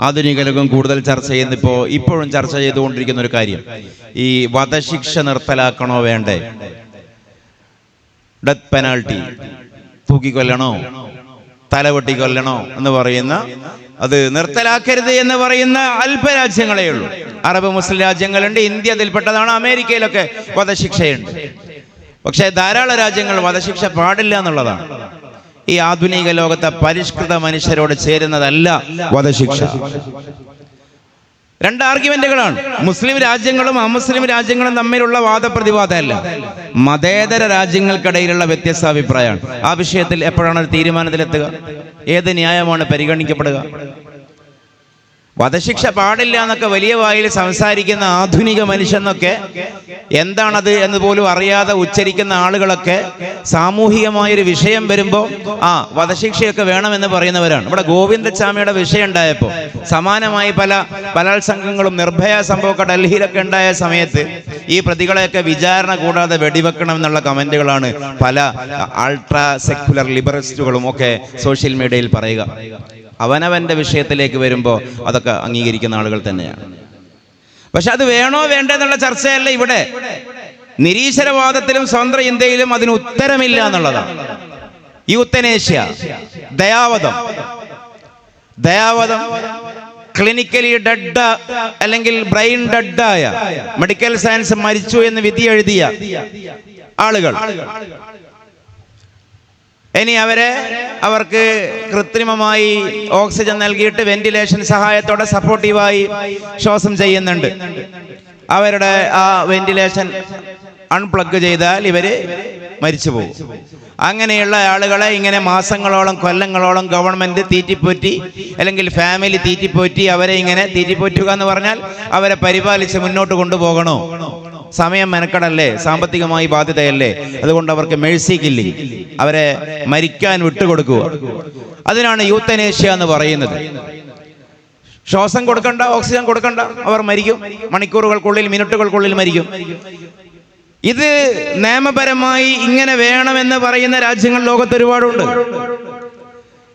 ആധുനിക ലോകം കൂടുതൽ ചർച്ച ചെയ്യുന്ന ഇപ്പോ ഇപ്പോഴും ചർച്ച ചെയ്തുകൊണ്ടിരിക്കുന്ന ഒരു കാര്യം. ഈ വധശിക്ഷ നിർത്തലാക്കണോ വേണ്ടേ? ഡെത്ത് പെനാൾട്ടി തൂക്കിക്കൊല്ലണോ? തലവെട്ടി കൊല്ലണോ എന്ന് പറയുന്ന അത് നിർത്തലാക്കരുത് എന്ന് പറയുന്ന അല്പ രാജ്യങ്ങളേ ഉള്ളൂ അറബ് മുസ്ലിം രാജ്യങ്ങളുണ്ട് ഇന്ത്യ അതിൽപ്പെട്ടതാണ് അമേരിക്കയിലൊക്കെ വധശിക്ഷയുണ്ട്. പക്ഷേ ധാരാളം രാജ്യങ്ങൾ വധശിക്ഷ പാടില്ല എന്നുള്ളതാണ്. ഈ ആധുനിക ലോകത്തെ പരിഷ്കൃത മനുഷ്യരോട് ചേരുന്നതല്ല വധശിക്ഷ. രണ്ട് ആർഗ്യുമെന്റുകളാണ്. മുസ്ലിം രാജ്യങ്ങളും അമുസ്ലിം രാജ്യങ്ങളും തമ്മിലുള്ള വാദപ്രതിവാദമല്ല. മതേതര രാജ്യങ്ങൾക്കിടയിലുള്ള വ്യത്യസ്ത അഭിപ്രായമാണ് ആ വിഷയത്തിൽ എപ്പോഴാണ് ഒരു തീരുമാനത്തിലെത്തുക? ഏത് ന്യായമാണ് പരിഗണിക്കപ്പെടുക? വധശിക്ഷ പാടില്ല എന്നൊക്കെ വലിയ വായിൽ സംസാരിക്കുന്ന ആധുനിക മനുഷ്യന്നൊക്കെ എന്താണത് എന്ന് പോലും അറിയാതെ ഉച്ചരിക്കുന്ന ആളുകളൊക്കെ സാമൂഹികമായൊരു വിഷയം വരുമ്പോൾ ആ വധശിക്ഷയൊക്കെ വേണമെന്ന് പറയുന്നവരാണ്. ഇവിടെ ഗോവിന്ദസ്വാമിയുടെ വിഷയം ഉണ്ടായപ്പോൾ സമാനമായി പല ബലാത്സംഗങ്ങളും നിർഭയ സംഭവമൊക്കെ ഡൽഹിയിലൊക്കെ ഉണ്ടായ സമയത്ത് ഈ പ്രതികളെയൊക്കെ വിചാരണ കൂടാതെ വെടിവെക്കണം എന്നുള്ള കമന്റുകളാണ് പല അൾട്രാ സെക്യുലർ ലിബറലിസ്റ്റുകളും ഒക്കെ സോഷ്യൽ മീഡിയയിൽ പറയുക. അവനവന്റെ വിഷയത്തിലേക്ക് വരുമ്പോൾ അതൊക്കെ അംഗീകരിക്കുന്ന ആളുകൾ തന്നെയാണ്. പക്ഷെ അത് വേണോ വേണ്ടെന്നുള്ള ചർച്ചയല്ല ഇവിടെ. നിരീശ്വരവാദത്തിലും സ്വതന്ത്ര ഇന്ത്യയിലും അതിന് ഉത്തരമില്ല എന്നുള്ളതാണ്. യൂത്തനേഷ്യ ദയാവധം. ദയാവധം ക്ലിനിക്കലി ഡെഡ് അല്ലെങ്കിൽ ബ്രെയിൻ ഡെഡ് ആയ മെഡിക്കൽ സയൻസ് മരിച്ചു എന്ന് വിധി എഴുതിയ ആളുകൾ. ഇനി അവരെ അവർക്ക് കൃത്രിമമായി ഓക്സിജൻ നൽകിയിട്ട് വെന്റിലേഷൻ സഹായത്തോടെ സപ്പോർട്ടീവായി ശ്വാസം ചെയ്യുന്നുണ്ട്. അവരുടെ ആ വെന്റിലേഷൻ അൺപ്ലഗ് ചെയ്താൽ ഇവർ മരിച്ചു പോകും അങ്ങനെയുള്ള ആളുകളെ ഇങ്ങനെ മാസങ്ങളോളം കൊല്ലങ്ങളോളം ഗവൺമെന്റ് തീറ്റിപ്പോറ്റി അല്ലെങ്കിൽ ഫാമിലി തീറ്റിപ്പോറ്റി അവരെ ഇങ്ങനെ തീറ്റിപ്പോറ്റുക എന്ന് പറഞ്ഞാൽ അവരെ പരിപാലിച്ച് മുന്നോട്ട് കൊണ്ടുപോകണോ? സമയം മെനക്കടല്ലേ സാമ്പത്തികമായി ബാധ്യതയല്ലേ? അതുകൊണ്ട് അവർക്ക് മേഴ്സി കില്ലിങ് അവരെ മരിക്കാൻ വിട്ടുകൊടുക്കുക. അതിനാണ് യൂത്തനേഷ്യ എന്ന് പറയുന്നത്. ശ്വാസം കൊടുക്കണ്ട ഓക്സിജൻ കൊടുക്കണ്ട അവർ മരിക്കും. മണിക്കൂറുകൾക്കുള്ളിൽ മിനിറ്റുകൾക്കുള്ളിൽ മരിക്കും. ഇത് നിയമപരമായി ഇങ്ങനെ വേണമെന്ന് പറയുന്ന രാജ്യങ്ങൾ ലോകത്ത് ഒരുപാടുണ്ട്.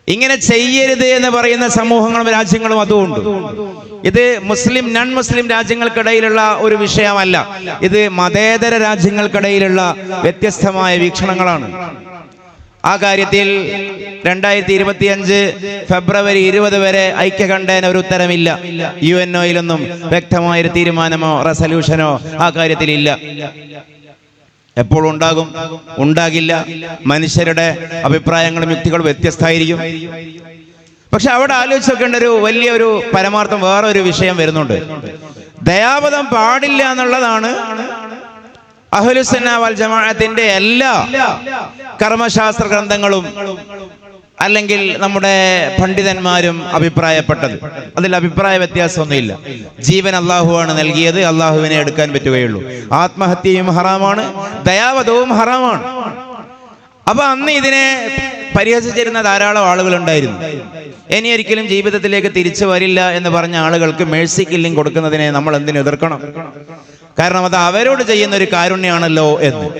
ഇങ്ങനെ ചെയ്യരുത് എന്ന് പറയുന്ന സമൂഹങ്ങളും രാജ്യങ്ങളും അതുമുണ്ട്. ഇത് മുസ്ലിം നൺ മുസ്ലിം രാജ്യങ്ങൾക്കിടയിലുള്ള ഒരു വിഷയമല്ല. ഇത് മതേതര രാജ്യങ്ങൾക്കിടയിലുള്ള വ്യത്യസ്തമായ വീക്ഷണങ്ങളാണ്. ആ കാര്യത്തിൽ രണ്ടായിരത്തി ഇരുപത്തി അഞ്ച് ഫെബ്രുവരി ഇരുപത് വരെ ഐക്യകണ്ഠേന ഒരു ഉത്തരമില്ല. യു എൻ ഒയിലൊന്നും വ്യക്തമായൊരു തീരുമാനമോ റെസല്യൂഷനോ ആ കാര്യത്തിൽ ഇല്ല എപ്പോൾ ഉണ്ടാകും ഉണ്ടാകില്ല. മനുഷ്യരുടെ അഭിപ്രായങ്ങളും യുക്തികളും വ്യത്യസ്തമായിരിക്കും. പക്ഷെ അവിടെ ആലോചിച്ച് നോക്കേണ്ട ഒരു വലിയ ഒരു പരമാർത്ഥം വേറെ ഒരു വിഷയം വരുന്നുണ്ട്. ദയാപദം പാടില്ല എന്നുള്ളതാണ് അഹുലുസന്ന വൽ ജമാഅത്തിന്റെ എല്ലാ കർമ്മശാസ്ത്ര ഗ്രന്ഥങ്ങളും. അല്ലെങ്കിൽ നമ്മുടെ പണ്ഡിതന്മാരും അഭിപ്രായപ്പെട്ടത്. അതിൽ അഭിപ്രായ വ്യത്യാസമൊന്നുമില്ല. ജീവൻ അള്ളാഹുവാണ് നൽകിയത് അള്ളാഹുവിനെ എടുക്കാൻ പറ്റുകയുള്ളൂ. ആത്മഹത്യയും ഹറാമാണ് ദയാവധവും ഹറാമാണ്. അപ്പൊ അന്ന് ഇതിനെ പരിഹസിച്ചിരുന്ന ധാരാളം ആളുകൾ ഉണ്ടായിരുന്നു ഇനി ഒരിക്കലും ജീവിതത്തിലേക്ക് തിരിച്ചു വരില്ല എന്ന് പറഞ്ഞ ആളുകൾക്ക് മേഴ്സി കില്ലിംഗ് കൊടുക്കുന്നതിനെ നമ്മൾ എന്തിനു എതിർക്കണം? കാരണം അത് അവരോട് ചെയ്യുന്ന ഒരു കാരുണ്യാണല്ലോ എന്ന്.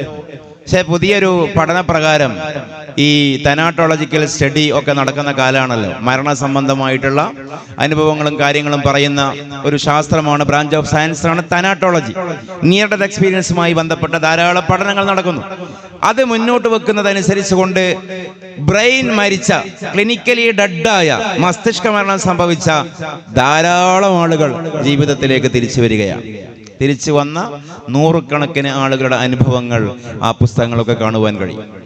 പക്ഷെ പുതിയൊരു പഠന പ്രകാരം ഈ തനാട്ടോളജിക്കൽ സ്റ്റഡി ഒക്കെ നടക്കുന്ന കാലമാണല്ലോ. മരണ സംബന്ധമായിട്ടുള്ള അനുഭവങ്ങളും കാര്യങ്ങളും പറയുന്ന ഒരു ശാസ്ത്രമാണ് ബ്രാഞ്ച് ഓഫ് സയൻസ് ആണ് തനാട്ടോളജി. നിയർ ഡെത്ത് എക്സ്പീരിയൻസുമായി ബന്ധപ്പെട്ട ധാരാളം പഠനങ്ങൾ നടക്കുന്നു. അത് മുന്നോട്ട് വെക്കുന്നതനുസരിച്ച് കൊണ്ട് ബ്രെയിൻ മരിച്ച ക്ലിനിക്കലി ഡെഡായ മസ്തിഷ്ക മരണം സംഭവിച്ച ധാരാളം ആളുകൾ ജീവിതത്തിലേക്ക് തിരിച്ചു വരികയാണ്. തിരിച്ചു വന്ന നൂറുകണക്കിന് ആളുകളുടെ അനുഭവങ്ങൾ ആ പുസ്തകങ്ങളൊക്കെ കാണുവാൻ കഴിയും.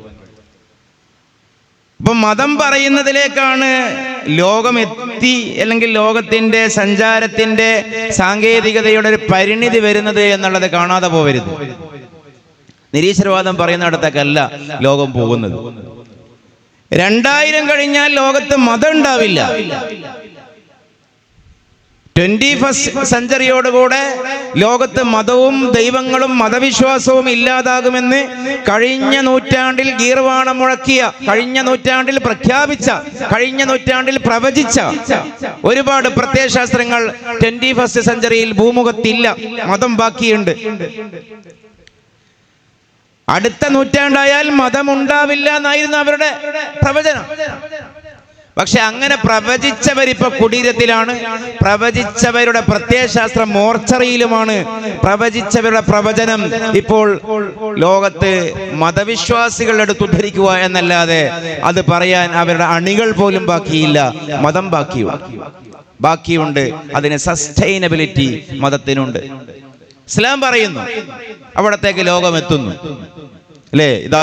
അപ്പൊ മതം പറയുന്നതിലേക്കാണ് ലോകം എത്തി അല്ലെങ്കിൽ ലോകത്തിന്റെ സഞ്ചാരത്തിന്റെ സാങ്കേതികതയുടെ ഒരു പരിണിതി വരുന്നത് എന്നുള്ളത് കാണാതെ പോവരുത്. നിരീശ്വരവാദം പറയുന്നിടത്തേക്കല്ല ലോകം പോകുന്നത്. രണ്ടായിരം കഴിഞ്ഞാൽ ലോകത്ത് മതം ഉണ്ടാവില്ല. ട്വന്റി ഫസ്റ്റ് സെഞ്ചുറിയോടുകൂടെ ലോകത്ത് മതവും ദൈവങ്ങളും മതവിശ്വാസവും ഇല്ലാതാകുമെന്ന് കഴിഞ്ഞ നൂറ്റാണ്ടിൽ ഗീർവാണം മുഴക്കിയ കഴിഞ്ഞ നൂറ്റാണ്ടിൽ പ്രഖ്യാപിച്ച കഴിഞ്ഞ നൂറ്റാണ്ടിൽ പ്രവചിച്ച ഒരുപാട് പ്രത്യയശാസ്ത്രങ്ങൾ ട്വന്റി ഫസ്റ്റ് സെഞ്ചുറിയിൽ ഭൂമുഖത്തില്ല. മതം ബാക്കിയുണ്ട്. അടുത്ത നൂറ്റാണ്ടായാൽ മതമുണ്ടാവില്ല എന്നായിരുന്നു അവരുടെ പ്രവചനം. പക്ഷെ അങ്ങനെ പ്രവചിച്ചവരിപ്പോ കുടീരത്തിലാണ്. പ്രവചിച്ചവരുടെ പ്രത്യയശാസ്ത്രം മോർച്ചറിയിലുമാണ്. പ്രവചിച്ചവരുടെ പ്രവചനം ഇപ്പോൾ ലോകത്ത് മതവിശ്വാസികളുടെ അടുത്ത് ഉദ്ധരിക്കുക എന്നല്ലാതെ അത് പറയാൻ അവരുടെ അണികൾ പോലും ബാക്കിയില്ല. മതം ബാക്കി ബാക്കിയുണ്ട്. അതിന് സസ്റ്റൈനബിലിറ്റി മതത്തിനുണ്ട്. ഇസ്ലാം പറയുന്നു. അവിടത്തേക്ക് ലോകം എത്തുന്നു അല്ലേ? ഇതാ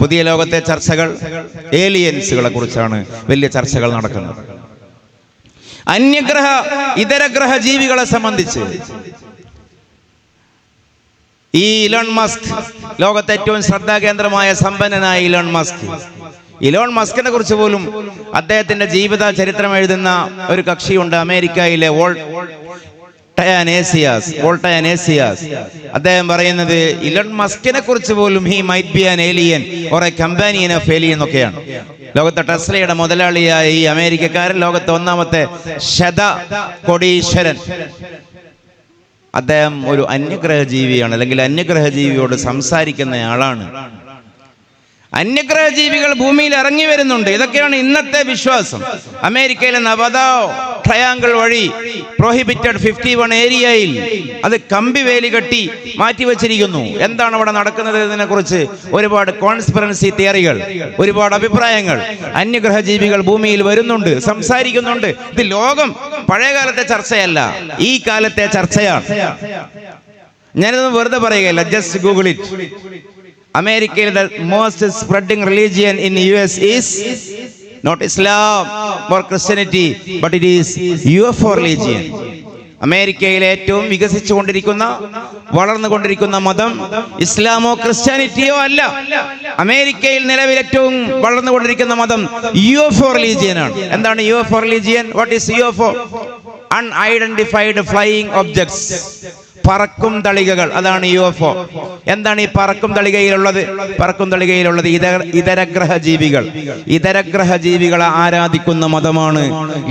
പുതിയ ലോകത്തെ ചർച്ചകൾ ഏലിയൻസുകളെ കുറിച്ചാണ് വലിയ ചർച്ചകൾ നടക്കുന്നത്. അന്യഗ്രഹ ഇതരഗ്രഹ ജീവികളെ സംബന്ധിച്ച് ഈ ഇലോൺ മസ്ക് ലോകത്തെ ഏറ്റവും ശ്രദ്ധാകേന്ദ്രമായ സമ്പന്നനായ ഇലോൺ മസ്ക്. ഇലോൺ മസ്കിനെ കുറിച്ച് പോലും അദ്ദേഹത്തിന്റെ ജീവിത ചരിത്രം എഴുതുന്ന ഒരു കക്ഷിയുണ്ട് അമേരിക്കയിലെ വോൾ ടയാനേസിയാസ് വോൾട്ടയാനേസിയാസ് അദ്ദേഹം പറയുന്നത് ഇലൺ മസ്കിനെ കുറിച്ച് പോലും he might be an alien or a companion of alien എന്നൊക്കെയാണ് ലോകത്തെ ടെസ്ലയുടെ മുതലാളിയായ ഈ അമേരിക്കക്കാരൻ ലോകത്തെ ഒന്നാമത്തെ ശത കൊടീശ്വരൻ. അദ്ദേഹം ഒരു അന്യഗ്രഹ ജീവിയാണ് അല്ലെങ്കിൽ അന്യഗ്രഹ ജീവിയോട് സംസാരിക്കുന്ന ആളാണ്. അന്യഗ്രഹ ജീവികൾ ഭൂമിയിൽ ഇറങ്ങി വരുന്നുണ്ട്. ഇതൊക്കെയാണ് ഇന്നത്തെ വിശ്വാസം. അമേരിക്കയിലെ നവദാ ട്രയാങ്കിൾ വഴി പ്രോഹിബിറ്റഡ് ഫിഫ്റ്റി വൺ ഏരിയയിൽ അത് കമ്പി വേലി കെട്ടി മാറ്റിവെച്ചിരിക്കുന്നു. എന്താണ് അവിടെ നടക്കുന്നത് ഇതിനെ കുറിച്ച് ഒരുപാട് കോൺസ്പിറൻസി തിയറികൾ ഒരുപാട് അഭിപ്രായങ്ങൾ അന്യഗ്രഹ ജീവികൾ ഭൂമിയിൽ വരുന്നുണ്ട് സംസാരിക്കുന്നുണ്ട്. ഇത് ലോകം പഴയകാലത്തെ ചർച്ചയല്ല ഈ കാലത്തെ ചർച്ചയാണ്. ഞാനിതൊന്നും വെറുതെ പറയുകയല്ല just Google it America the most spreading religion in U S is not Islam or Christianity but it is U F religion അമേരിക്കയിലെ ഏറ്റവും വികസിച്ചുകൊണ്ടിരിക്കുന്ന വളർന്നുകൊണ്ടിരിക്കുന്ന മതം ഇസ്ലാമോ ക്രിസ്ത്യാനിറ്റിയോ അല്ല. അമേരിക്കയിൽ നിലവിൽ ഏറ്റവും വളർന്നുകൊണ്ടിരിക്കുന്ന മതം യു എഫ് റിലീജിയൻ ആണ്. എന്താണ് U F religion what is U F unidentified flying objects പറക്കും തളികകൾ. അതാണ് യു എഫ് ഒ എന്താണ് ഈ പറക്കും തളികയിലുള്ളത്? പറക്കും തളികയിലുള്ളത് ഇതര ഇതരഗ്രഹ ജീവികൾ ഇതരഗ്രഹ ജീവികളെ ആരാധിക്കുന്ന മതമാണ്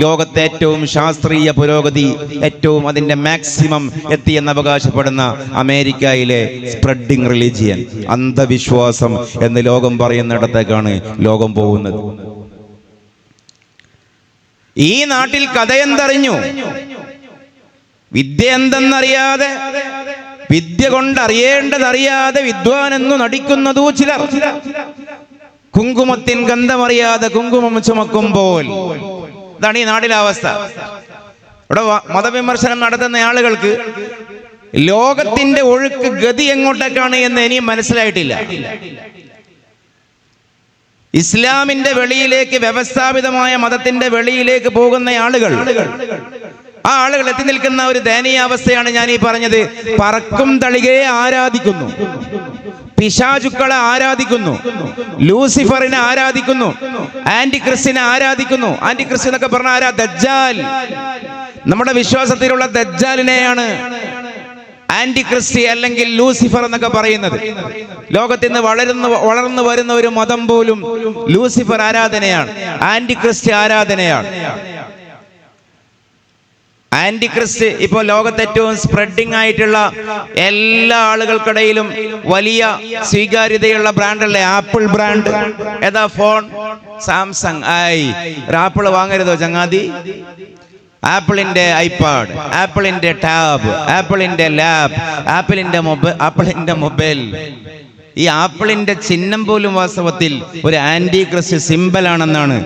ലോകത്തെ ഏറ്റവും ശാസ്ത്രീയ പുരോഗതി ഏറ്റവും അതിന്റെ മാക്സിമം എത്തിയെന്ന് അവകാശപ്പെടുന്ന അമേരിക്കയിലെ സ്പ്രെഡിങ് റിലീജിയൻ അന്ധവിശ്വാസം എന്ന് ലോകം പറയുന്നിടത്തേക്കാണ് ലോകം പോകുന്നത്. ഈ നാട്ടിൽ കഥയെന്തറിഞ്ഞു? വിദ്യ എന്തെന്നറിയാതെ വിദ്യ കൊണ്ടറിയേണ്ടതറിയാതെ വിദ്വാനെന്നു നടിക്കുന്നതു ചിലർ. കുങ്കുമത്തിൻ ഗന്ധമറിയാതെ കുങ്കുമം ചുമക്കുമ്പോൾ. ഇതാണ് ഈ നാടിലെ അവസ്ഥ. ഇവിടെ മതവിമർശനം നടത്തുന്ന ആളുകൾക്ക് ലോകത്തിന്റെ ഒഴുക്ക് ഗതി എങ്ങോട്ടേക്കാണ് എന്ന് ഇനിയും മനസ്സിലായിട്ടില്ല. ഇസ്ലാമിന്റെ വെളിയിലേക്ക് വ്യവസ്ഥാപിതമായ മതത്തിന്റെ വെളിയിലേക്ക് പോകുന്ന ആളുകൾ ആ ആളുകൾ എത്തി നിൽക്കുന്ന ഒരു ദയനീയാവസ്ഥയാണ് ഞാൻ ഈ പറഞ്ഞത്. പറക്കും തളികയെ ആരാധിക്കുന്നു. പിശാചുക്കളെ ആരാധിക്കുന്നു. ലൂസിഫറിനെ ആരാധിക്കുന്നു. ആന്റി ക്രിസ്റ്റിനെ ആരാധിക്കുന്നു. ആന്റി ക്രിസ്റ്റ് എന്നൊക്കെ പറഞ്ഞ ആരാ? ദജ്ജാൽ. നമ്മുടെ വിശ്വാസത്തിലുള്ള ദജ്ജാലിനെയാണ് ആന്റി ക്രിസ്റ്റി അല്ലെങ്കിൽ ലൂസിഫർ എന്നൊക്കെ പറയുന്നത്. ലോകത്ത് ഇന്ന് വളരുന്നു വളർന്നു വരുന്ന ഒരു മതം പോലും ലൂസിഫർ ആരാധനയാണ്. ആന്റി ക്രിസ്റ്റി ആരാധനയാണ്. ആന്റി ക്രിസ്റ്റ് ഇപ്പോൾ ലോകത്ത് ഏറ്റവും സ്പ്രെഡിംഗ് ആയിട്ടുള്ള എല്ലാ ആളുകൾക്കിടയിലും വലിയ സ്വീകാര്യതയുള്ള ബ്രാൻഡല്ലേ ആപ്പിൾ ബ്രാൻഡ് ഏതാ ഫോൺ സാംസങ് ആയി ആപ്പിൾ വാങ്ങരുതോ ചങ്ങാതി? ആപ്പിളിന്റെ ഐപാഡ് ആപ്പിളിന്റെ ടാബ് ആപ്പിളിന്റെ ലാബ് ആപ്പിളിന്റെ മൊബൈൽ ആപ്പിളിന്റെ മൊബൈൽ. ഈ ആപ്പിളിന്റെ ചിഹ്നം പോലും വാസ്തവത്തിൽ ഒരു ആന്റി ക്രിസ്റ്റ് സിമ്പൽ ആണെന്നാണ്.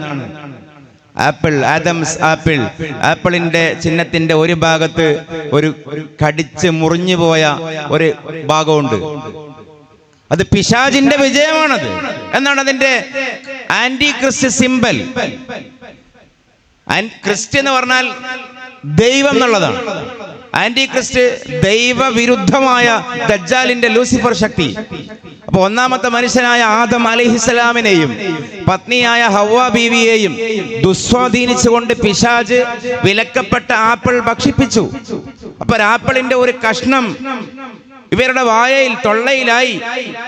Apple Adam's apple. ആപ്പിളിന്റെ ചിഹ്നത്തിന്റെ ഒരു ഭാഗത്ത് ഒരു കടിച്ച് മുറിഞ്ഞു പോയ ഒരു ഭാഗമുണ്ട്. അത് പിശാജിന്റെ വിജയമാണത്. എന്നാണ് അതിന്റെ ആന്റി ക്രിസ്റ്റ് സിമ്പൽ. ക്രിസ്റ്റ് എന്ന് പറഞ്ഞാൽ ദൈവം എന്നുള്ളതാണ്. ആന്റി ക്രിസ്റ്റ് ദൈവവിരുദ്ധമായ ദജ്ജാലിന്റെ ലൂസിഫർ ശക്തി. അപ്പൊ ഒന്നാമത്തെ മനുഷ്യനായ ആദം അലിഹിസ്സലാമിനെയും പത്നിയായ ഹവ്വ ബീവിയെയും ദുസ്വാധീനിച്ചുകൊണ്ട് പിശാജ് വിലക്കപ്പെട്ട ആപ്പിൾ ഭക്ഷിപ്പിച്ചു. അപ്പൊ ആപ്പിളിന്റെ ഒരു കഷ്ണം ഇവരുടെ വായയിൽ തൊള്ളയിലായി.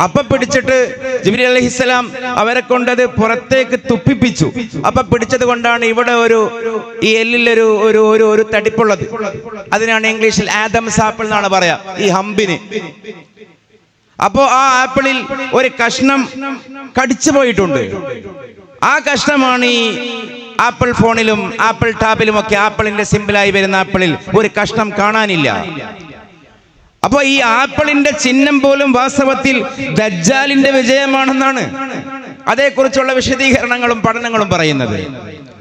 അപ്പ പിടിച്ചിട്ട് ജിബിരി അലഹിസ്സലാം അവരെ കൊണ്ടത് പുറത്തേക്ക് തുപ്പിപ്പിച്ചു. അപ്പ പിടിച്ചത് കൊണ്ടാണ് ഇവിടെ ഒരു ഈ എല്ലിലൊരു ഒരു ഒരു ഒരു തടിപ്പുള്ളത്. അതിനാണ് ഇംഗ്ലീഷിൽ ആദം സാപ്പിൾ എന്നാണ് പറയാ ഈ ഹമ്പിന്. അപ്പോ ആ ആപ്പിളിൽ ഒരു കഷ്ണം കടിച്ചു പോയിട്ടുണ്ട്. ആ കഷ്ണമാണ് ഈ ആപ്പിൾ ഫോണിലും ആപ്പിൾ ടാബിലും ഒക്കെ ആപ്പിളിന്റെ സിമ്പിളായി വരുന്ന ആപ്പിളിൽ ഒരു കഷ്ണം കാണാനില്ല. അപ്പൊ ഈ ആപ്പിളിന്റെ ചിഹ്നം പോലും വാസ്തവത്തിൽ ദജ്ജാലിന്റെ വിജയമാണെന്നാണ് അതേക്കുറിച്ചുള്ള വിശദീകരണങ്ങളും പഠനങ്ങളും പറയുന്നത്.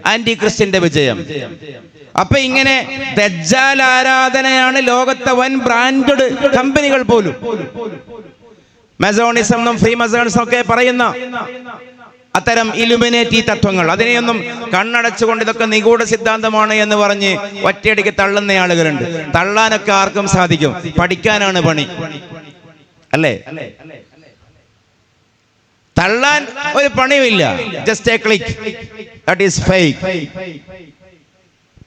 ആന്റി ക്രിസ്റ്റിന്റെ വിജയം. അപ്പൊ ഇങ്ങനെ ദജ്ജാൽ ആരാധനയാണ് ലോകത്തെ വൻ ബ്രാൻഡഡ് കമ്പനികൾ പോലും. മെസോണിസം ഫ്രീ മെസോണിസം ഒക്കെ പറയുന്ന അത്തരം ഇലുമിനേറ്റി തത്വങ്ങൾ. അതിനെയൊന്നും കണ്ണടച്ചുകൊണ്ട് ഇതൊക്കെ നിഗൂഢ സിദ്ധാന്തമാണ് എന്ന് പറഞ്ഞ് ഒറ്റയടിക്ക് തള്ളുന്ന ആളുകളുണ്ട്. തള്ളാനൊക്കെ ആർക്കും സാധിക്കും. പഠിക്കാനാണ് പണി. അല്ലേ? തള്ളാൻ ഒരു പണിയുമില്ല. Just a click that is fake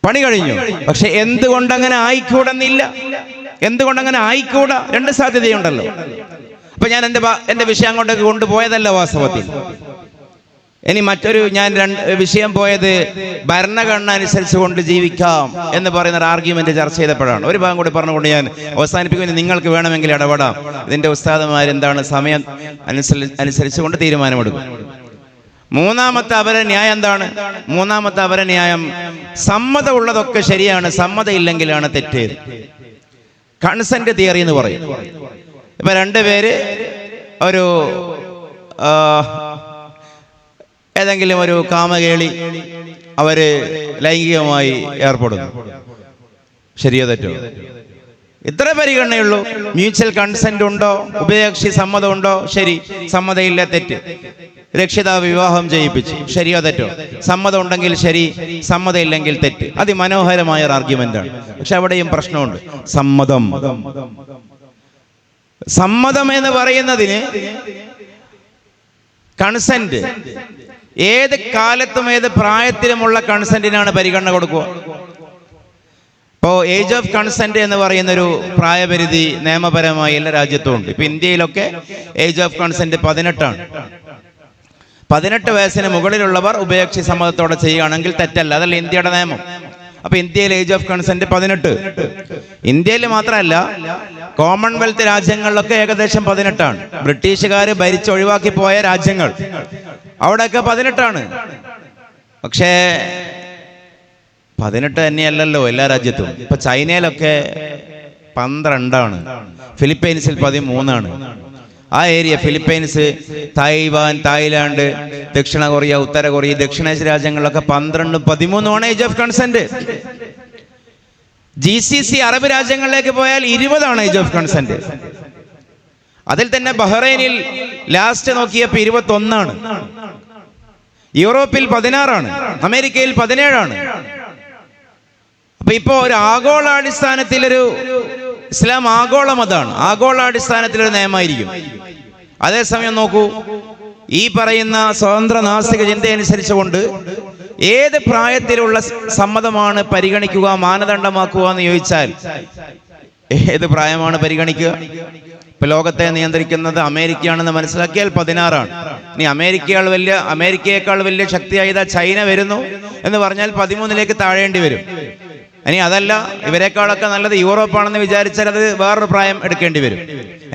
പണി കഴിഞ്ഞു. പക്ഷെ എന്തുകൊണ്ട് അങ്ങനെ ആയിക്കൂടെന്നില്ല. എന്തുകൊണ്ട് അങ്ങനെ ആയിക്കൂടാ? രണ്ട് സാധ്യതയുണ്ടല്ലോ. അപ്പൊ ഞാൻ എന്റെ എന്റെ വിഷയം അങ്ങോട്ടേക്ക് കൊണ്ടുപോയതല്ല വാസ്തവത്തിൽ. ഇനി മറ്റൊരു ഞാൻ വിഷയം പോയത് ഭരണഘടന അനുസരിച്ച് കൊണ്ട് ജീവിക്കാം എന്ന് പറയുന്ന ഒരു ആർഗ്യുമെന്റ് ചർച്ച ചെയ്തപ്പോഴാണ്. ഒരു ഭാഗം കൂടി പറഞ്ഞുകൊണ്ട് ഞാൻ അവസാനിപ്പിക്കുന്നത് നിങ്ങൾക്ക് വേണമെങ്കിൽ ഇടപെടാം. ഇതിന്റെ ഉസ്താദന്മാർ എന്താണ് സമയം അനുസരിച്ച് അനുസരിച്ചുകൊണ്ട് തീരുമാനമെടുക്കും. മൂന്നാമത്തെ അപരന്യായം എന്താണ്? മൂന്നാമത്തെ അവര ന്യായം സമ്മത സമ്മതമുള്ളതൊക്കെ ശരിയാണ് സമ്മതം ഇല്ലെങ്കിലാണ് തെറ്റേത്. കൺസെന്റ് തിയറി എന്ന് പറയും. ഇപ്പൊ രണ്ടുപേര് ഒരു ഏതെങ്കിലും ഒരു കാമകേളി അവർ ലൈംഗികമായി ഏർപ്പെടുന്നു. ശരിയോ തെറ്റോ? ഇത്ര പരിഗണനയുള്ളൂ. മ്യൂച്വൽ കൺസെന്റ് ഉണ്ടോ? ഉഭയകക്ഷി സമ്മതം ഉണ്ടോ? ശരി. സമ്മതയില്ല തെറ്റ്. രക്ഷിതാവ് വിവാഹം ചെയ്യിപ്പിച്ചു. ശരിയോ തെറ്റോ? സമ്മതം ഉണ്ടെങ്കിൽ ശരി. സമ്മതമില്ലെങ്കിൽ തെറ്റ്. അതിമനോഹരമായ ഒരു ആർഗ്യുമെന്റ് ആണ്. പക്ഷെ അവിടെയും പ്രശ്നമുണ്ട്. സമ്മതം. സമ്മതം എന്ന് പറയുന്നതിന് കൺസെന്റ് ഏത് കാലത്തും ഏത് പ്രായത്തിലുമുള്ള കൺസെന്റിനാണ് പരിഗണന കൊടുക്കുക. ഇപ്പോൾ ഏജ് ഓഫ് കൺസെന്റ് എന്ന് പറയുന്നൊരു പ്രായപരിധി നിയമപരമായി എല്ലാ രാജ്യത്തും ഉണ്ട്. ഇപ്പൊ ഇന്ത്യയിലൊക്കെ ഏജ് ഓഫ് കൺസെന്റ് പതിനെട്ടാണ്. പതിനെട്ട് വയസ്സിന് മുകളിലുള്ളവർ ഉഭയകക്ഷി സമ്മതത്തോടെ ചെയ്യുകയാണെങ്കിൽ തെറ്റല്ല. അതല്ല ഇന്ത്യയുടെ നിയമം. അപ്പൊ ഇന്ത്യയിൽ ഏജ് ഓഫ് കൺസെന്റ് പതിനെട്ട്. ഇന്ത്യയിൽ മാത്രമല്ല കോമൺവെൽത്ത് രാജ്യങ്ങളിലൊക്കെ ഏകദേശം പതിനെട്ടാണ്. ബ്രിട്ടീഷുകാർ ഭരിച്ചൊഴിവാക്കി പോയ രാജ്യങ്ങൾ. അവിടെയൊക്കെ പതിനെട്ടാണ്. പക്ഷേ പതിനെട്ട് തന്നെയല്ലല്ലോ എല്ലാ രാജ്യത്തും. ഇപ്പൊ ചൈനയിലൊക്കെ പന്ത്രണ്ടാണ്. ഫിലിപ്പൈൻസിൽ പതിമൂന്നാണ്. ആ ഏരിയ ഫിലിപ്പൈൻസ് തായ്വാൻ തായ്ലാന്റ് ദക്ഷിണ കൊറിയ ഉത്തര കൊറിയ ദക്ഷിണേഷ്യ രാജ്യങ്ങളിലൊക്കെ പന്ത്രണ്ടും പതിമൂന്നുമാണ് age of consent G C C Arab രാജ്യങ്ങളിലേക്ക് പോയാൽ ഇരുപതാണ് ഏജ് ഓഫ് കൺസെന്റ് അതിൽ തന്നെ ബഹ്റൈനിൽ ലാസ്റ്റ് നോക്കിയപ്പോൾ ഇരുപത്തി ഒന്നാണ് യൂറോപ്പിൽ പതിനാറാണ്. അമേരിക്കയിൽ പതിനേഴാണ്. അപ്പൊ ഇപ്പോ ഒരു ആഗോളാടിസ്ഥാനത്തിൽ ഒരു ഇസ്ലാം ആഗോള മതമാണ് ആഗോളാടിസ്ഥാനത്തിൽ ഒരു നിയമമായിരിക്കും. അതേസമയം നോക്കൂ ഈ പറയുന്ന സ്വതന്ത്ര നാസ്തിക ചിന്ത അനുസരിച്ചുകൊണ്ട് ഏത് പ്രായത്തിലുള്ള സമ്മതമാണ് പരിഗണിക്കുക മാനദണ്ഡമാക്കുക എന്ന് ചോദിച്ചാൽ ഏത് പ്രായമാണ് പരിഗണിക്കുക? ഇപ്പൊ ലോകത്തെ നിയന്ത്രിക്കുന്നത് അമേരിക്കയാണെന്ന് മനസ്സിലാക്കിയാൽ പതിനാറാണ്. ഇനി അമേരിക്കയാൾ വലിയ അമേരിക്കയേക്കാൾ വലിയ ശക്തിയായതാ ചൈന വരുന്നു എന്ന് പറഞ്ഞാൽ പതിമൂന്നിലേക്ക് താഴേണ്ടി വരും. ഇനി അതല്ല ഇവരെക്കാളൊക്കെ നല്ലത് യൂറോപ്പാണെന്ന് വിചാരിച്ചാൽ അത് വേറൊരു പ്രായം എടുക്കേണ്ടി വരും.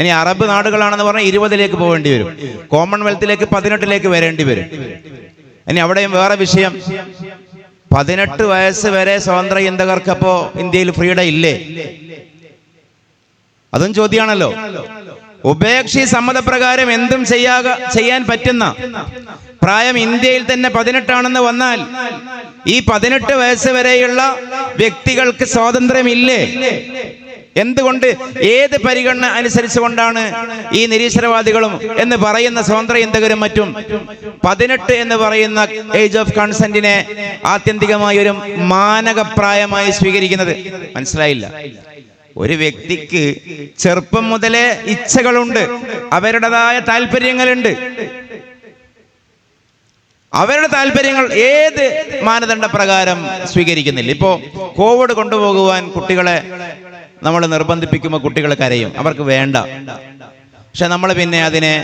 ഇനി അറബ് നാടുകളാണെന്ന് പറഞ്ഞാൽ ഇരുപതിലേക്ക് പോകേണ്ടി വരും. കോമൺവെൽത്തിലേക്ക് പതിനെട്ടിലേക്ക് വരേണ്ടി വരും. ഇനി അവിടെയും വേറെ വിഷയം. പതിനെട്ട് വയസ്സ് വരെ സ്വതന്ത്ര ചിന്തകർക്കപ്പോ ഇന്ത്യയിൽ ഫ്രീഡം ഇല്ലേ? അതും ചോദ്യമാണല്ലോ. ഉഭയകക്ഷി സമ്മതപ്രകാരം എന്തും ചെയ്യാക ചെയ്യാൻ പറ്റുന്ന പ്രായം ഇന്ത്യയിൽ തന്നെ പതിനെട്ടാണെന്ന് വന്നാൽ ഈ പതിനെട്ട് വയസ്സ് വരെയുള്ള വ്യക്തികൾക്ക് സ്വാതന്ത്ര്യമില്ലേ? എന്തുകൊണ്ട് ഏത് പരിഗണന അനുസരിച്ചുകൊണ്ടാണ് ഈ നിരീശ്വരവാദികളും എന്ന് പറയുന്ന സ്വതന്ത്ര ചിന്തകരും മറ്റും പതിനെട്ട് എന്ന് പറയുന്ന ഏജ് ഓഫ് കൺസെന്റിനെ ആത്യന്തികമായി ഒരു മാനകപ്രായമായി സ്വീകരിക്കുന്നത്? മനസ്സിലായില്ല. ഒരു വ്യക്തിക്ക് ചെറുപ്പം മുതലേ ഇച്ഛകളുണ്ട്. അവരുടേതായ താല്പര്യങ്ങളുണ്ട്. അവരുടെ താല്പര്യങ്ങൾ ഏത് മാനദണ്ഡ പ്രകാരം സ്വീകരിക്കുന്നില്ല. ഇപ്പോ കോവിഡ് കൊണ്ടുപോകുവാൻ കുട്ടികളെ നമ്മൾ നിർബന്ധിപ്പിക്കുമ്പോൾ കുട്ടികൾ കരയും. അവർക്ക് വേണ്ട. പക്ഷെ നമ്മൾ പിന്നെ അതിനെ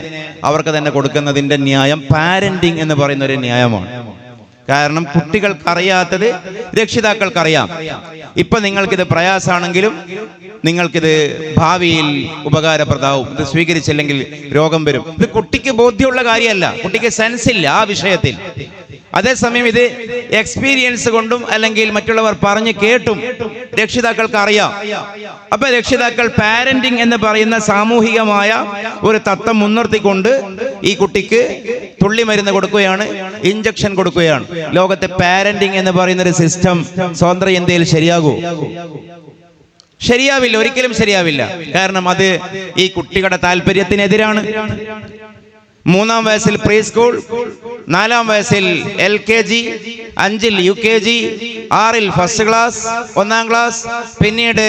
അവർക്ക് തന്നെ കൊടുക്കുന്നതിന്റെ ന്യായം പാരന്റിങ് എന്ന് പറയുന്ന ഒരു ന്യായമാണ്. കാരണം കുട്ടികൾക്കറിയാത്തത് രക്ഷിതാക്കൾക്കറിയാം. ഇപ്പൊ നിങ്ങൾക്കിത് പ്രയാസാണെങ്കിലും നിങ്ങൾക്കിത് ഭാവിയിൽ ഉപകാരപ്രദാവും ഇത് സ്വീകരിച്ചില്ലെങ്കിൽ രോഗം വരും. ഇത് കുട്ടിക്ക് ബോധ്യമുള്ള കാര്യമല്ല. കുട്ടിക്ക് സെൻസ് ഇല്ല ആ വിഷയത്തിൽ. അതേസമയം ഇത് എക്സ്പീരിയൻസ് കൊണ്ടും അല്ലെങ്കിൽ മറ്റുള്ളവർ പറഞ്ഞു കേട്ടും രക്ഷിതാക്കൾക്ക് അറിയാം അപ്പൊ രക്ഷിതാക്കൾ പാരന്റിങ് എന്ന് പറയുന്ന സാമൂഹികമായ ഒരു തത്വം മുൻനിർത്തിക്കൊണ്ട് ഈ കുട്ടിക്ക് തുള്ളി മരുന്ന് കൊടുക്കുകയാണ് ഇഞ്ചക്ഷൻ കൊടുക്കുകയാണ്. ലോകത്തെ പാരന്റിങ് എന്ന് പറയുന്ന ഒരു സിസ്റ്റം സ്വതന്ത്ര ഇന്ത്യയിൽ ശരിയാകൂ. ശരിയാവില്ല ഒരിക്കലും ശരിയാവില്ല. കാരണം അത് ഈ കുട്ടികളുടെ താല്പര്യത്തിനെതിരാണ്. മൂന്നാം വയസ്സിൽ പ്രീ സ്കൂൾ നാലാം വയസ്സിൽ എൽ കെ ജി അഞ്ചിൽ യു കെ ജി ആറിൽ ഫസ്റ്റ് ക്ലാസ് ഒന്നാം ക്ലാസ് പിന്നീട്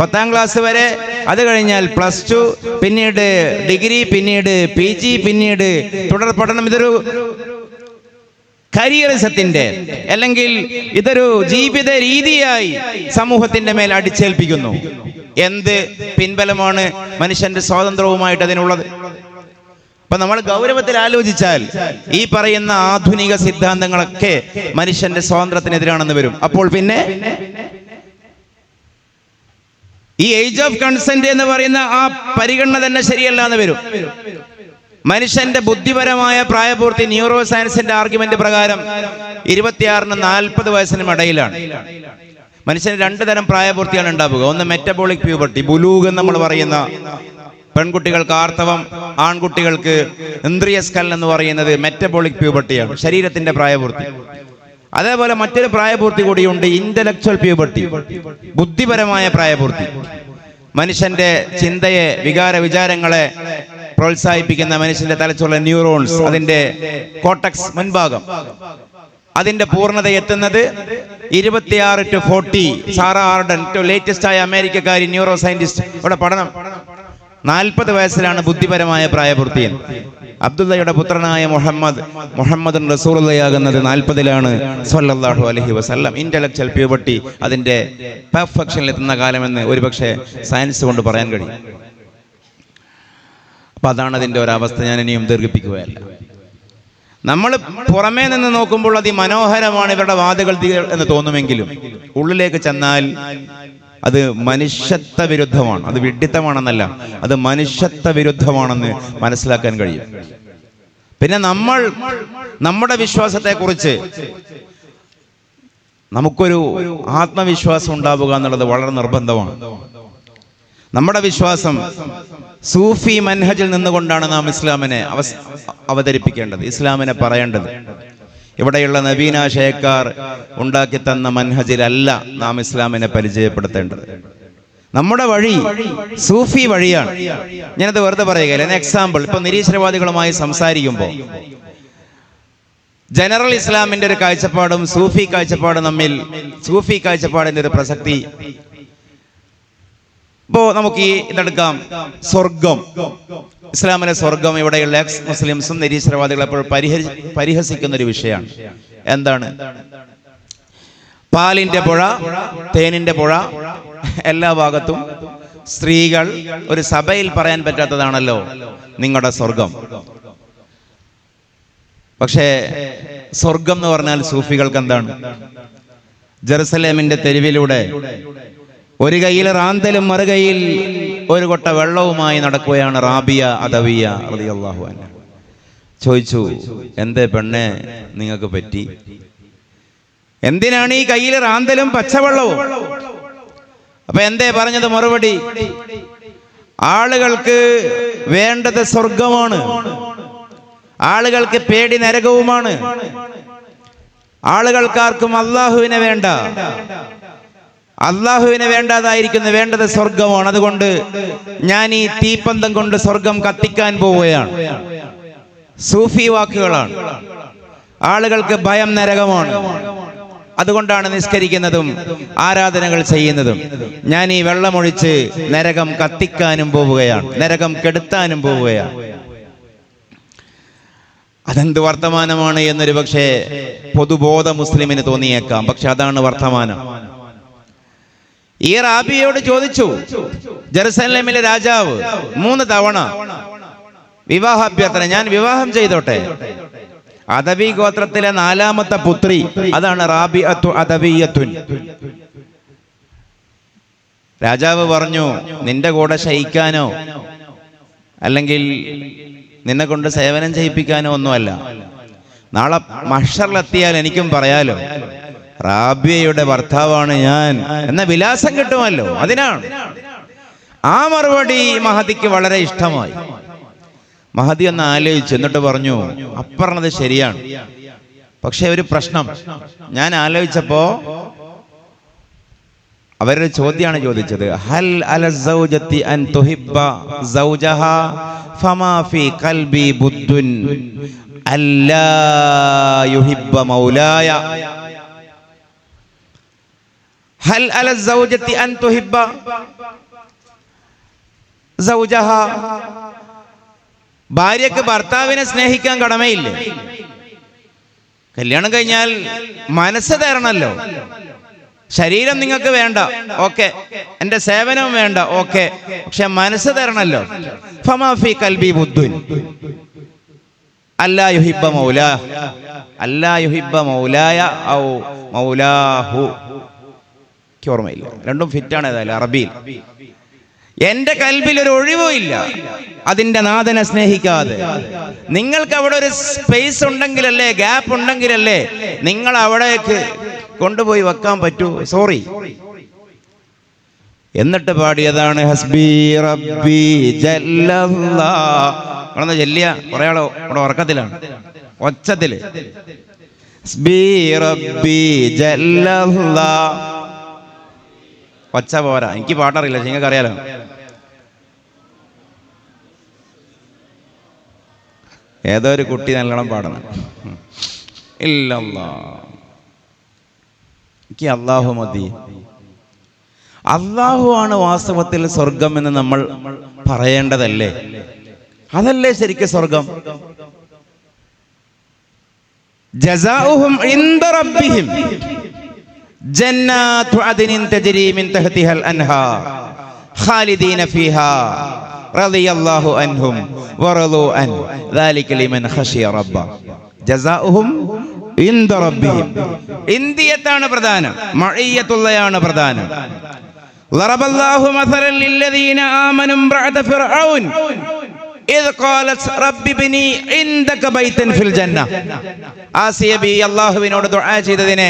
പത്താം ക്ലാസ് വരെ. അത് കഴിഞ്ഞാൽ പ്ലസ് ടു പിന്നീട് ഡിഗ്രി പിന്നീട് പി ജി പിന്നീട് തുടർ പഠനം. ഇതൊരു കരിയറിസത്തിന്റെ അല്ലെങ്കിൽ ഇതൊരു ജീവിത രീതിയായി സമൂഹത്തിന്റെ മേൽ അടിച്ചേൽപ്പിക്കുന്നു. എന്ത് പിൻബലമാണ് മനുഷ്യന്റെ സ്വാതന്ത്ര്യവുമായിട്ട് അതിനുള്ളത്? അപ്പൊ നമ്മൾ ഗൗരവത്തിൽ ആലോചിച്ചാൽ ഈ പറയുന്ന ആധുനിക സിദ്ധാന്തങ്ങളൊക്കെ മനുഷ്യന്റെ സ്വാതന്ത്ര്യത്തിനെതിരാണെന്ന് വരും. അപ്പോൾ പിന്നെ? ഈ ഏജ് ഓഫ് കൺസെന്റ് എന്ന് പറയുന്ന ആ പരിഗണന തന്നെ ശരിയല്ല എന്ന് വരും. മനുഷ്യന്റെ ബുദ്ധിപരമായ പ്രായപൂർത്തി ന്യൂറോ സയൻസിന്റെ ആർഗ്യുമെന്റ് പ്രകാരം ഇരുപത്തിയാറിന് നാൽപ്പത് വയസ്സിനും ഇടയിലാണ്. മനുഷ്യന് രണ്ടു തരം പ്രായപൂർത്തിയാണ് ഉണ്ടാവുക. ഒന്ന് മെറ്റബോളിക് പ്യൂബർട്ടി ബുലൂഗ് എന്ന് നമ്മൾ പറയുന്ന പെൺകുട്ടികൾക്ക് ആർത്തവം ആൺകുട്ടികൾക്ക് ഇന്ദ്രിയസ്കൽ എന്ന് പറയുന്നത് മെറ്റബോളിക് പ്യൂബർട്ടിയാണ് ശരീരത്തിന്റെ പ്രായപൂർത്തി. അതേപോലെ മറ്റൊരു പ്രായപൂർത്തി കൂടിയുണ്ട് ഇന്റലക്ച്വൽ പ്യൂബർട്ടി ബുദ്ധിപരമായ പ്രായപൂർത്തി. മനുഷ്യന്റെ ചിന്തയെ വികാര വിചാരങ്ങളെ പ്രോത്സാഹിപ്പിക്കുന്ന മനുഷ്യന്റെ തലച്ചുള്ള ന്യൂറോൺസ് അതിന്റെ കോട്ടക്സ് മുൻഭാഗം. അതിന്റെ പൂർണത എത്തുന്നത് ഇരുപത്തിയാറ് to forty Sara Arden to latest ആയ അമേരിക്കക്കാരി ന്യൂറോ സയന്റിസ്റ്റ് ഇവിടെ പഠനം. നാൽപ്പത് വയസ്സിലാണ് ബുദ്ധിപരമായ പ്രായപൂർത്തിയൻ അബ്ദുള്ളയുടെ പുത്രനായ മുഹമ്മദ് മുഹമ്മദ് റസൂറുള്ളയാകുന്നത് നാൽപ്പതിലാണ് സല്ലല്ലാഹു അലഹി വസല്ലം. ഇന്റലക്ച്വൽ പ്യൂബർട്ടി അതിന്റെ പെർഫെക്ഷനിൽ എത്തുന്ന കാലമെന്ന് ഒരുപക്ഷെ സയൻസ് കൊണ്ട് പറയാൻ കഴിയും. അപ്പൊ അതാണ് അതിന്റെ ഒരവസ്ഥ ഞാൻ ഇനിയും ദീർഘിപ്പിക്കുകയല്ല. നമ്മൾ പുറമേ നിന്ന് നോക്കുമ്പോൾ അതിമനോഹരമാണ് ഇവരുടെ വാദകൾ എന്ന് തോന്നുമെങ്കിലും ഉള്ളിലേക്ക് ചെന്നാൽ അത് മനുഷ്യത്വ വിരുദ്ധമാണ് അത് വിഡിത്തമാണെന്നല്ല അത് മനുഷ്യത്വ വിരുദ്ധമാണെന്ന് മനസ്സിലാക്കാൻ കഴിയും. പിന്നെ നമ്മൾ നമ്മുടെ വിശ്വാസത്തെ കുറിച്ച് നമുക്കൊരു ആത്മവിശ്വാസം ഉണ്ടാവുക എന്നുള്ളത് വളരെ നിർബന്ധമാണ്. നമ്മുടെ വിശ്വാസം സൂഫി മൻഹജിൽ നിന്നുകൊണ്ടാണ് നാം ഇസ്ലാമിനെ അവതരിപ്പിക്കേണ്ടത് ഇസ്ലാമിനെ പറയേണ്ടത്. ഇവിടെയുള്ള നവീന ഷേക്കാർ ഉണ്ടാക്കി തന്ന മൻഹജിലല്ല നാം ഇസ്ലാമിനെ പരിചയപ്പെടുത്തേണ്ടത്. നമ്മുടെ വഴി സൂഫി വഴിയാണ്. ഞാനത് വെറുതെ പറയുകയില്ല എക്സാമ്പിൾ ഇപ്പൊ നിരീശ്വരവാദികളുമായി സംസാരിക്കുമ്പോൾ ജനറൽ ഇസ്ലാമിന്റെ ഒരു കാഴ്ചപ്പാടും സൂഫി കാഴ്ചപ്പാടും തമ്മിൽ സൂഫി കാഴ്ചപ്പാടിന്റെ ഒരു പ്രസക്തി ഇപ്പോ നമുക്ക് ഈ ഇതെടുക്കാം. സ്വർഗം. ഇസ്ലാമിലെ സ്വർഗം ഇവിടെയുള്ള എക്സ് മുസ്ലിംസും നിരീശ്വരവാദികളും പരിഹരി പരിഹസിക്കുന്ന ഒരു വിഷയമാണ്. എന്താണ്? പാലിന്റെ പുഴ തേനിന്റെ പുഴ എല്ലാ ഭാഗത്തും സ്ത്രീകൾ ഒരു സഭയിൽ പറയാൻ പറ്റാത്തതാണല്ലോ നിങ്ങളുടെ സ്വർഗം. പക്ഷേ സ്വർഗം എന്ന് പറഞ്ഞാൽ സൂഫികൾക്ക് എന്താണ്? ജെറുസലേമിന്റെ തെരുവിലൂടെ ഒരു കയ്യിൽ റാന്തലും മറുകൈയിൽ ഒരു കൊട്ട വെള്ളവുമായി നടക്കുകയാണ് റാബിയ അദവിയ അൻഹ. ചോദിച്ചു എന്തേ പെണ്ണെ നിങ്ങൾക്ക് പറ്റി? എന്തിനാണ് ഈ കയ്യിൽ റാന്തലും പച്ചവെള്ളവും? അപ്പൊ എന്തേ പറഞ്ഞത് മറുപടി? ആളുകൾക്ക് വേണ്ടത് സ്വർഗമാണ് ആളുകൾക്ക് പേടി നരകവുമാണ്. ആളുകൾക്കാർക്കും അള്ളാഹുവിനെ വേണ്ട. അള്ളാഹുവിനെ വേണ്ടാതായിരിക്കുന്നു വേണ്ടത് സ്വർഗമാണ്. അതുകൊണ്ട് ഞാൻ ഈ തീപ്പന്തം കൊണ്ട് സ്വർഗം കത്തിക്കാൻ പോവുകയാണ്. സൂഫി വാക്കുകളാണ്. ആളുകൾക്ക് ഭയം നരകമാണ്. അതുകൊണ്ടാണ് നിസ്കരിക്കുന്നതും ആരാധനകൾ ചെയ്യുന്നതും. ഞാൻ ഈ വെള്ളമൊഴിച്ച് നരകം കത്തിക്കാനും പോവുകയാണ്. നരകം കെടുത്താനും പോവുകയാണ്. അതെന്ത് വർത്തമാനമാണ് എന്നൊരു പക്ഷേ പൊതുബോധ മുസ്ലിമിന് തോന്നിയേക്കാം. പക്ഷെ അതാണ് വർത്തമാനം. ഈ റാബിയോട് ചോദിച്ചു ജെറുസലേമിലെ രാജാവ് മൂന്ന് തവണ വിവാഹാഭ്യർത്ഥന ഞാൻ വിവാഹം ചെയ്തോട്ടെ? അദബി ഗോത്രത്തിലെ നാലാമത്തെ പുത്രി അതാണ് റാബി അദബിയത്തുൻ രാജാവ് പറഞ്ഞു നിന്റെ കൂടെ ശയിക്കാനോ അല്ലെങ്കിൽ നിന്നെ കൊണ്ട് സേവനം ചെയ്യിപ്പിക്കാനോ ഒന്നുമല്ല. നാളെ മഷറിലെത്തിയാൽ എനിക്കും പറയാലോ. റാബിയയുടെ ഭർത്താവാണ് ഞാൻ. എന്ന വിലാസം കിട്ടുമല്ലോ. അതിനാണ്. ആ മറുപടി മഹതിക്ക് വളരെ ഇഷ്ടമായി. മഹതി ഒന്ന് ആലോചിച്ചു എന്നിട്ട് പറഞ്ഞു അപ്പറഞ്ഞത് ശരിയാണ്. പക്ഷെ ഒരു പ്രശ്നം. ഞാൻ ആലോചിച്ചപ്പോ അവരുടെ ചോദ്യമാണ് ചോദിച്ചത്. ഹൽ അല സൗജത്തി അൻ തുഹിബ്ബ സൗജഹ ഫമാ ഫി ഖൽബി ബുദ്ദുൻ അല്ലാ യുഹിബ്ബ മൗലായ? ഹൽ അല അൻ തുഹിബ്ബ. സൗജഹ. ഭാര്യക്ക് ഭർത്താവിനെ സ്നേഹിക്കാൻ കടമയില്ലേ? കല്യാണം കഴിഞ്ഞാൽ മനസ്സ് തരണല്ലോ ശരീരം നിങ്ങൾക്ക് വേണ്ട ഓക്കെ. എന്റെ സേവനവും വേണ്ട ഓക്കെ. പക്ഷെ മനസ്സ് തരണല്ലോ ഫമാഫി കൽബി ബുദ്ധുൻ. അല്ലാ യുഹിബ്ബ മൗല. അല്ലാ യുഹിബ്ബ മൗലായ ഔ മൗലാഹു. എനിക്ക് ഓർമ്മയില്ല. രണ്ടും ഫിറ്റാണ് ഏതായാലും അറബിയിൽ. എന്റെ കൽബിൽ ഒരു ഒഴിവും ഇല്ല. അതിന്റെ നാഥനെ സ്നേഹിക്കാതെ. നിങ്ങൾക്ക് അവിടെ ഒരു സ്പേസ് ഉണ്ടെങ്കിലല്ലേ ഗ്യാപ്പ് ഉണ്ടെങ്കിലല്ലേ നിങ്ങൾ അവിടേക്ക് കൊണ്ടുപോയി വെക്കാൻ പറ്റൂ? സോറി എന്നിട്ട് പാടിയതാണ് ഹസ്ബി റബ്ബി ചെല്ലിയ കുറെ ആളോ ഇവിടെ ഉറക്കത്തിലാണ്. ഒച്ചത്തിൽ. ഹസ്ബി റബ്ബി ജല്ലല്ലാ. ഒച്ച പോരാ. എനിക്ക് പാട്ടറിയില്ല. നിങ്ങൾക്ക് അറിയാലോ. ഏതോ ഒരു കുട്ടി നല്ലോണം പാടണം. ഇല്ലല്ലാ. എനിക്ക് അള്ളാഹു മതി. അള്ളാഹു ആണ് വാസ്തവത്തിൽ സ്വർഗം എന്ന് നമ്മൾ പറയേണ്ടതല്ലേ? അതല്ലേ ശരിക്കും സ്വർഗം ജസാഹും ജന്നാത്തു അദ്നിൻ തജ്രി മിൻ തഹ്തിഹൽ അൻഹാർ ഖാലിദീന ഫീഹാ റളിയല്ലാഹു അൻഹും വറളു അൻ ذلك لمن خشي റബ്ബ ജസാഉഹും ഇൻദ റബ്ബിഹിം ഇന്ദിയത്താണ് പ്രധാനം മഅയ്യത്തുള്ളയാണ് പ്രധാനം ضرب الله مثلا للذين آمنوا امرأة فرعون إذ قالت رب ابني عندك بيتا في الجنة ആസിയ ബി അള്ളാഹുവിനോട് ദുആ ചെയ്തതിനെ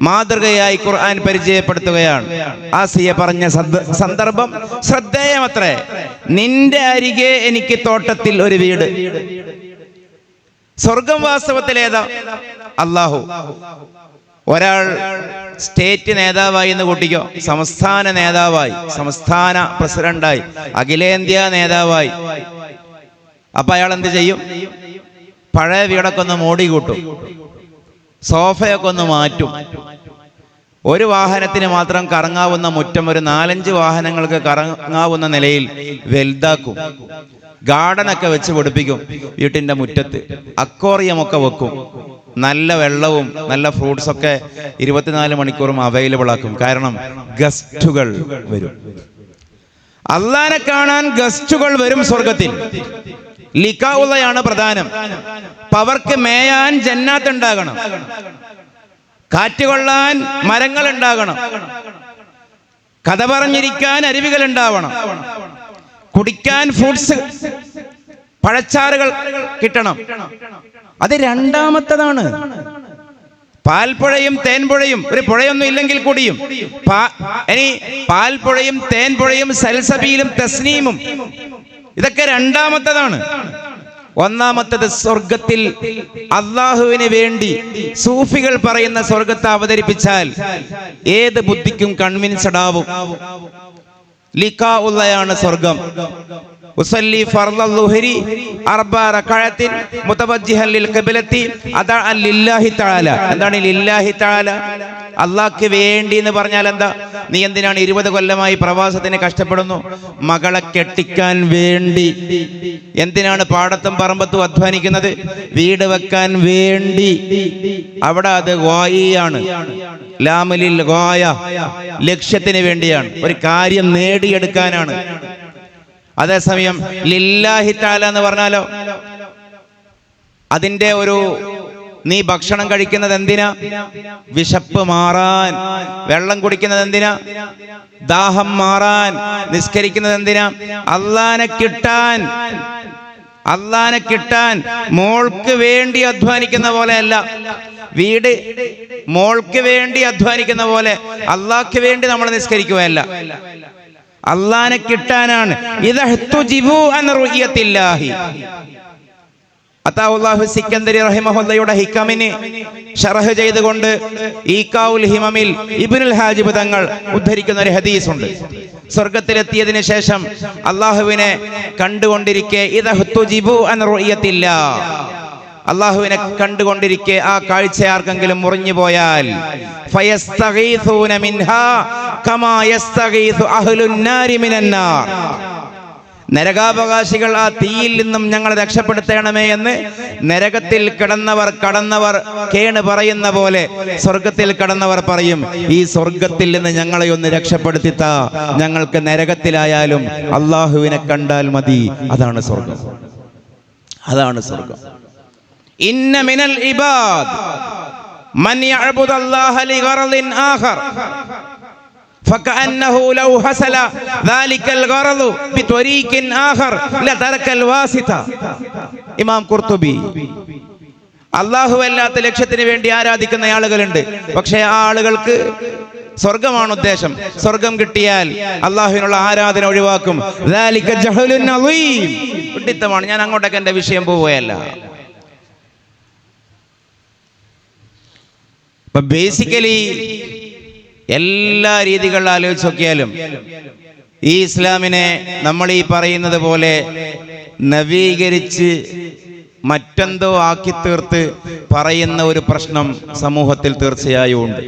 മാതൃകയായി ഖുർആൻ പരിചയപ്പെടുത്തുകയാണ്. ആസിയ പറഞ്ഞ സന്ദ- സന്ദർഭം ശ്രദ്ധേയമത്രേ. നിന്റെ അരികെ എനിക്ക് തോട്ടത്തിൽ ഒരു വീട്. സ്വർഗം വാസ്തവത്തിൽ ഏതാ? അള്ളാഹു ഒരാൾ സ്റ്റേറ്റ് നേതാവായി എന്ന് കൂട്ടിക്കോ. സംസ്ഥാന നേതാവായി. സംസ്ഥാന പ്രസിഡന്റായി. അഖിലേന്ത്യാ നേതാവായി. അപ്പൊ അയാൾ എന്ത് ചെയ്യും? പഴയ വീടൊക്കെ ഒന്ന് മോടി കൂട്ടും. സോഫയൊക്കെ ഒന്ന് മാറ്റും. ഒരു വാഹനത്തിന് മാത്രം കറങ്ങാവുന്ന മുറ്റം ഒരു നാലഞ്ച് വാഹനങ്ങൾക്ക് കറങ്ങാവുന്ന നിലയിൽ വലുതാക്കും. ഗാർഡനൊക്കെ വെച്ച് പിടിപ്പിക്കും വീട്ടിന്റെ മുറ്റത്ത്. അക്വോറിയം ഒക്കെ വെക്കും. നല്ല വെള്ളവും നല്ല ഫ്രൂട്ട്സ് ഒക്കെ ഇരുപത്തിനാല് മണിക്കൂറും അവൈലബിൾ ആക്കും. കാരണം ഗസ്റ്റുകൾ വരും. അള്ളാനെ കാണാൻ ഗസ്റ്റുകൾ വരും സ്വർഗത്തിൽ ലിക്കാവുള്ളയാണ് പ്രധാനം. പവർക്ക് മേയാൻ ജന്നാത്ത് ഉണ്ടാകണം. കാറ്റ് കൊള്ളാൻ മരങ്ങൾ ഉണ്ടാകണം. കഥ പറഞ്ഞിരിക്കാൻ അരുവികൾ ഉണ്ടാവണം. കുടിക്കാൻ ഫ്രൂട്ട്സ് പഴച്ചാറുകൾ കിട്ടണം. അത് രണ്ടാമത്തതാണ്. പാൽപ്പുഴയും തേൻപുഴയും ഒരു പുഴയൊന്നും ഇല്ലെങ്കിൽ കൂടിയും. ഇനി പാൽപ്പുഴയും തേൻപുഴയും സൽസബിയിലും തസ്നീമും. ഇതൊക്കെ രണ്ടാമത്തതാണ്. ഒന്നാമത്തത് സ്വർഗത്തിൽ അള്ളാഹുവിന് വേണ്ടി സൂഫികൾ പറയുന്ന സ്വർഗത്തെ അവതരിപ്പിച്ചാൽ ഏത് ബുദ്ധിക്കും കൺവിൻസഡ് ആവും. ലിക്കാ ഉള്ളയാണ് സ്വർഗം. ഉസല്ലി ഫർള ളുഹരി അർബ റകഅത്തിൻ മുതവജ്ജിഹൻ ലിൽ ഖിബ്ലത്തി അദഅൻ ലില്ലാഹി തആല. എന്താണ് ലില്ലാഹി തആല? അള്ളാഹ്ക്ക് വേണ്ടി എന്ന് പറഞ്ഞാൽ എന്താ? നീ എന്തിനാണ് ഇരുപത് കൊല്ലമായി പ്രവാസത്തിന് കഷ്ടപ്പെടുന്നു? മകളെ കെട്ടിക്കാൻ വേണ്ടി. എന്തിനാണ് പാടത്തും പറമ്പത്തും അധ്വാനിക്കുന്നത്? വീട് വെക്കാൻ വേണ്ടി. അവിടെ അത് ഗോയിയാണ് ലാമലിൽ ഗോയ ലക്ഷ്യത്തിന് വേണ്ടിയാണ്. ഒരു കാര്യം നേടിയെടുക്കാനാണ്. അതേസമയം ലില്ലാഹി താല എന്ന് പറഞ്ഞാലോ? അതിന്റെ ഒരു നീ ഭക്ഷണം കഴിക്കുന്നത് എന്തിനാ? വിശപ്പ് മാറാൻ. വെള്ളം കുടിക്കുന്നത് എന്തിനാ? ദാഹം മാറാൻ. നിസ്കരിക്കുന്നത് എന്തിനാ? അള്ളാനെ കിട്ടാൻ. അള്ളാനെ കിട്ടാൻ. മോൾക്ക് വേണ്ടി അധ്വാനിക്കുന്ന പോലെയല്ല. വീട് മോൾക്ക് വേണ്ടി അധ്വാനിക്കുന്ന പോലെ അള്ളാഹ്ക്ക് വേണ്ടി നമ്മൾ നിസ്കരിക്കുകയല്ല. അള്ളാനെ കിട്ടാനാണ്. അത്താഹുല്ലാഹു സിക്കന്ദരി റഹിമഹുല്ലയുടെ ഹിക്കമിന് ഷറഹ് ചെയ്തുകൊണ്ട് ഈക്കാവുൽ ഹിമമിൽ ഇബ്നുൽ ഹാജിബ് തങ്ങൾ ഉദ്ധരിക്കുന്ന ഒരു ഹദീസ് ഉണ്ട് സ്വർഗത്തിലെത്തിയതിനു ശേഷം അള്ളാഹുവിനെ കണ്ടുകൊണ്ടിരിക്കെ ഇതഹ്തുജിബു അൻ റുഹിയത്തില്ല അള്ളാഹുവിനെ കണ്ടുകൊണ്ടിരിക്കെ ആ കാഴ്ച ആർക്കെങ്കിലും മുറിഞ്ഞു പോയാൽ നരകാവകാശികൾ ആ തീയിൽ നിന്നും ഞങ്ങളെ രക്ഷപ്പെടുത്തണമേ എന്ന് നരകത്തിൽ കിടന്നവർ കടന്നവർ കേണ് പറയുന്ന പോലെ സ്വർഗത്തിൽ കടന്നവർ പറയും ഈ സ്വർഗത്തിൽ നിന്ന് ഞങ്ങളെ ഒന്ന് രക്ഷപ്പെടുത്തിത്ത. ഞങ്ങൾക്ക് നരകത്തിലായാലും അള്ളാഹുവിനെ കണ്ടാൽ മതി. അതാണ് സ്വർഗം. അതാണ് സ്വർഗം. ഇന്ന മിനൽ ഇബാദ് മൻ യഅബുദല്ലാഹ ലിഗറളിൻ ആഖർ فكأنه لو حصل ذلك الغرض بطريق آخر لترك الواسطة ഇമാം കുർത്തുബി അള്ളാഹു അല്ലാത്ത ലക്ഷ്യത്തിന് വേണ്ടി ആരാധിക്കുന്ന ആളുകളുണ്ട് പക്ഷേ ആ ആളുകൾക്ക് സ്വർഗമാണ് ഉദ്ദേശം സ്വർഗം കിട്ടിയാൽ അള്ളാഹുവിനുള്ള ആരാധന ഒഴിവാക്കും ذلك جهل عظيم. വിഡ്ഢിത്തമാണ് ഞാൻ അങ്ങോട്ടൊക്കെ എന്റെ വിഷയം പോവുകയല്ല അപ്പൊ ബേസിക്കലി എല്ലാ രീതികളിൽ ആലോചിച്ച് നോക്കിയാലും ഈ ഇസ്ലാമിനെ നമ്മൾ ഈ പറയുന്നത് പോലെ നവീകരിച്ച് മറ്റെന്തോ ആക്കി തീർത്ത് പറയുന്ന ഒരു പ്രശ്നം സമൂഹത്തിൽ തീർച്ചയായും ഉണ്ട്.